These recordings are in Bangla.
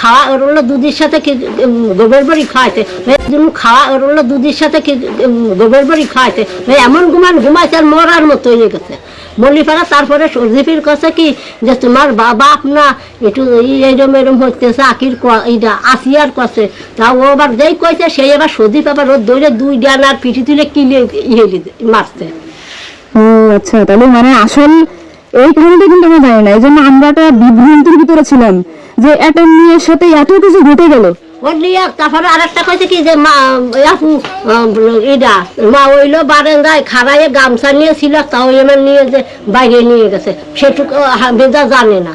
খাওয়া ওর হলো দুধের সাথে গোবর বড়ি খাওয়াইছে। একদিন খাওয়া ওর হলো দুধের সাথে গোবর বড়ি খাওয়াইছে। এমন ঘুমান ঘুমাইছে আর মরার মতো হয়ে গেছে। মল্লিপাড়া তারপরে সর্দিফির কাছে কি যে তোমার বাবা আপনা একটু এই- এইরম এরম হইতেছে আকির এইটা আসিয়ার কাছে। তা ও আবার যেই কইছে, সেই আবার সর্দিপ আবার রোদ দৌড়ে দুই ডান আর পিঠি তুলে কিলে ইয়ে মারছে। ও আচ্ছা তাহলে মানে আসল এই কারণটা কিন্তু আমরা জানি না এই জন্য আমরা একটা বিভ্রান্তির ভিতরে ছিলাম যে একটা মেয়ের সাথে এত কিছু ঘটে গেল। ওর তারপরে আরেকটা কইছে কি যে মা আপু মা ওইলো বারান্দায় খাড়াইয়ে গামছা নিয়ে ছিল তাও এমন নিয়ে যে বাইরে নিয়ে গেছে। সেটুকু জানে না।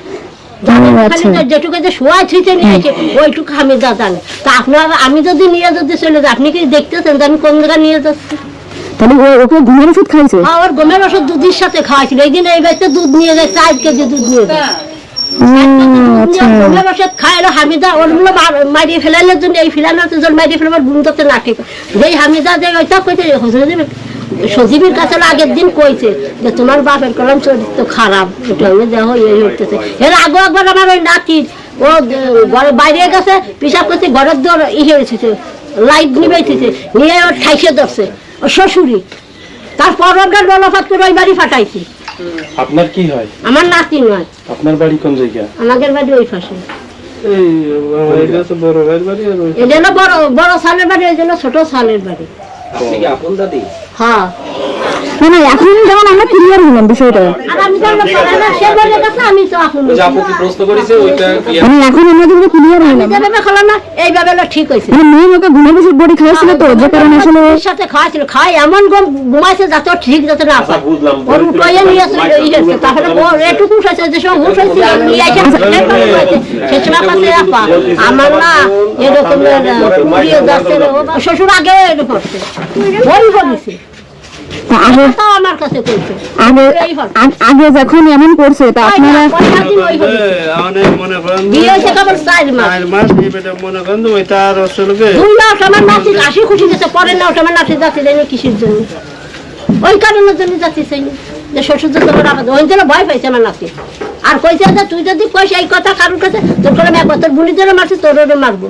আচ্ছা। যে যেটুকু যে শোয়া নিয়েছে ওইটুকু হামিদা জানে। তা আপনার আমি যদি নিয়ে যদি চলে যাই আপনি কি দেখতেছেন যে আমি কোন জায়গায় নিয়ে যাচ্ছি? তাহলে ও ওকে ঘুমের ওষুধ খাইছে? হ্যাঁ ওর গমের ওষুধ দুধের সাথে খাওয়াইছিল। এই দিন এই বাড়িতে দুধ নিয়ে যায় চার কেজি দুধ নিয়ে যায়। ও, আচ্ছা। হামিদা মারিয়ে ফেলানোর জন্য এই ফেলানোর জন্য মারিয়ে ফেলাবার গুণ করতে না ঠিক। যেই হামিদা যে ওইটা কইছে সজীব সজীবের কাছে আগের দিন কইছে যে তোমার বাপের কলম চরিত্র খারাপ আমি দেখো এই হইতেছে। এর আগে একবার আমার ওই নাতির ও ঘরে বাইরে গেছে পিসাব করছে ঘরের দর ইয়ে হয়েছে লাইট নিবেছে নিয়ে ওর ঠাইসে ধরছে। ও শ্বশুরি তারপর ওটা বলফাত করে ওই বাড়ি ফাটাইছি। আপনার কি হয়? আমার নাতি নয়। আপনার বাড়ি কোন জায়গা? আমাদের বাড়ি ওই পাশে। এই এটা তো বড় বাড়ি আর ওই- এই বড় বড় সালের বাড়ি ওই জন্য ছোট সালের বাড়ি। আপনি কি আপন দাদি? হ্যাঁ। মানে এখন যেমন আমরা ক্লিয়ার হলাম বিষয়টা। মানে এখন আমরা কিন্তু ক্লিয়ার হলাম। এইভাবে ঠিক হয়েছে। মানে মেয়ে ওকে ঘুমের ওষুধ বড়ি খাইছিল তো যে কারণে আসলে সাথে খাওয়াছিল খাওয়াই এমন গম ঘুমাইছে যাতে ঠিক যাতে না পায় ওর উঠাইয়ে নিয়ে আসলে ইয়ে ওর এটুকু হয়েছে যে সব হুশ হয়েছে নিয়ে এসে হাসপাতালে পাঠানো হয়েছে। সে সময় কাছে আপা আমার না এরকম পুড়িয়ে যাচ্ছে রে, ও শ্বশুর আগে করছে ওই বলিছে। তা আগে যখন এমন করছে তা আপনারা মনে করেন মনে করেন আসলে খুশি না আমার যাচ্ছে জানি কিসের জন্য। ওই কারণের জন্য যাচ্ছি সেই যে শ্বশুর ওই জন্য ভয় পাইছে আমার নাতি। আর কইছে যে তুই যদি কইস এই কথা কারোর কাছে তোর করে তোর বুড়ি ধরে মারছি তোর মারবো।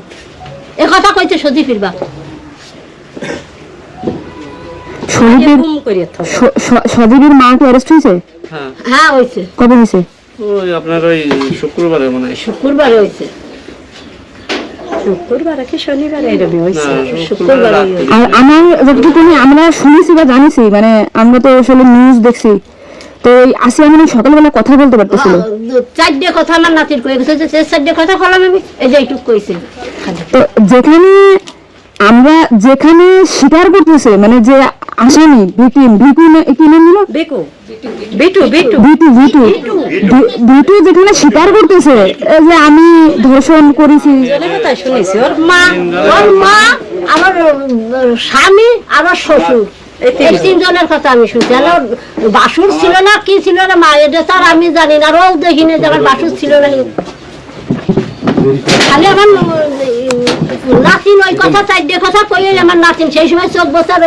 এ কথা কইছে সজি ফিরবা শহীদের স- মা কি অ্যারেস্ট হয়েছে? হ্যাঁ। হ্যাঁ হয়েছে। কবে হয়েছে? ওই আপনার ওই শুক্রবারে মনে হয়। শুক্রবারে হয়েছে। আমার যতটুকু আমরা শুনেছি বা জানিছি মানে আমরা তো আসলে নিউজ দেখছি। তো এই আসিয়া মানে সকালবেলা কথা বলতে পারতেছিল। চারটে কথা আমার নাতির কয়ে গেছে যে চারটে কথা বললাম আমি এই যে এইটুক কইছে। তো যেখানে আমরা যেখানে স্বীকার করতেছে মানে যে আসামি ভিকিম ভিকু না- কি নাম দিল? বেকু বিটু বিটু যেখানে স্বীকার করতেছে এই যে আমি ধর্ষণ করেছি। কথা শুনেছি। ওর মা ওর মা আমার স্বামী আমার শ্বশুর। এই তিনজনের কথা আমি শুনছি। আর বাসুর ছিল না কি ছিল না? মা এটা আমি জানি না। আর ও দেখিনি যে আমার বাসুর ছিল না। খালি আমার নাতিন ওই কথা চারটে কথা কই আমার নাতিন সেই সময় চোখ বছর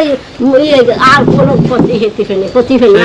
ইয়ে, আর কোনো প্রতি হেতে ফেলে প্রতি ফেলে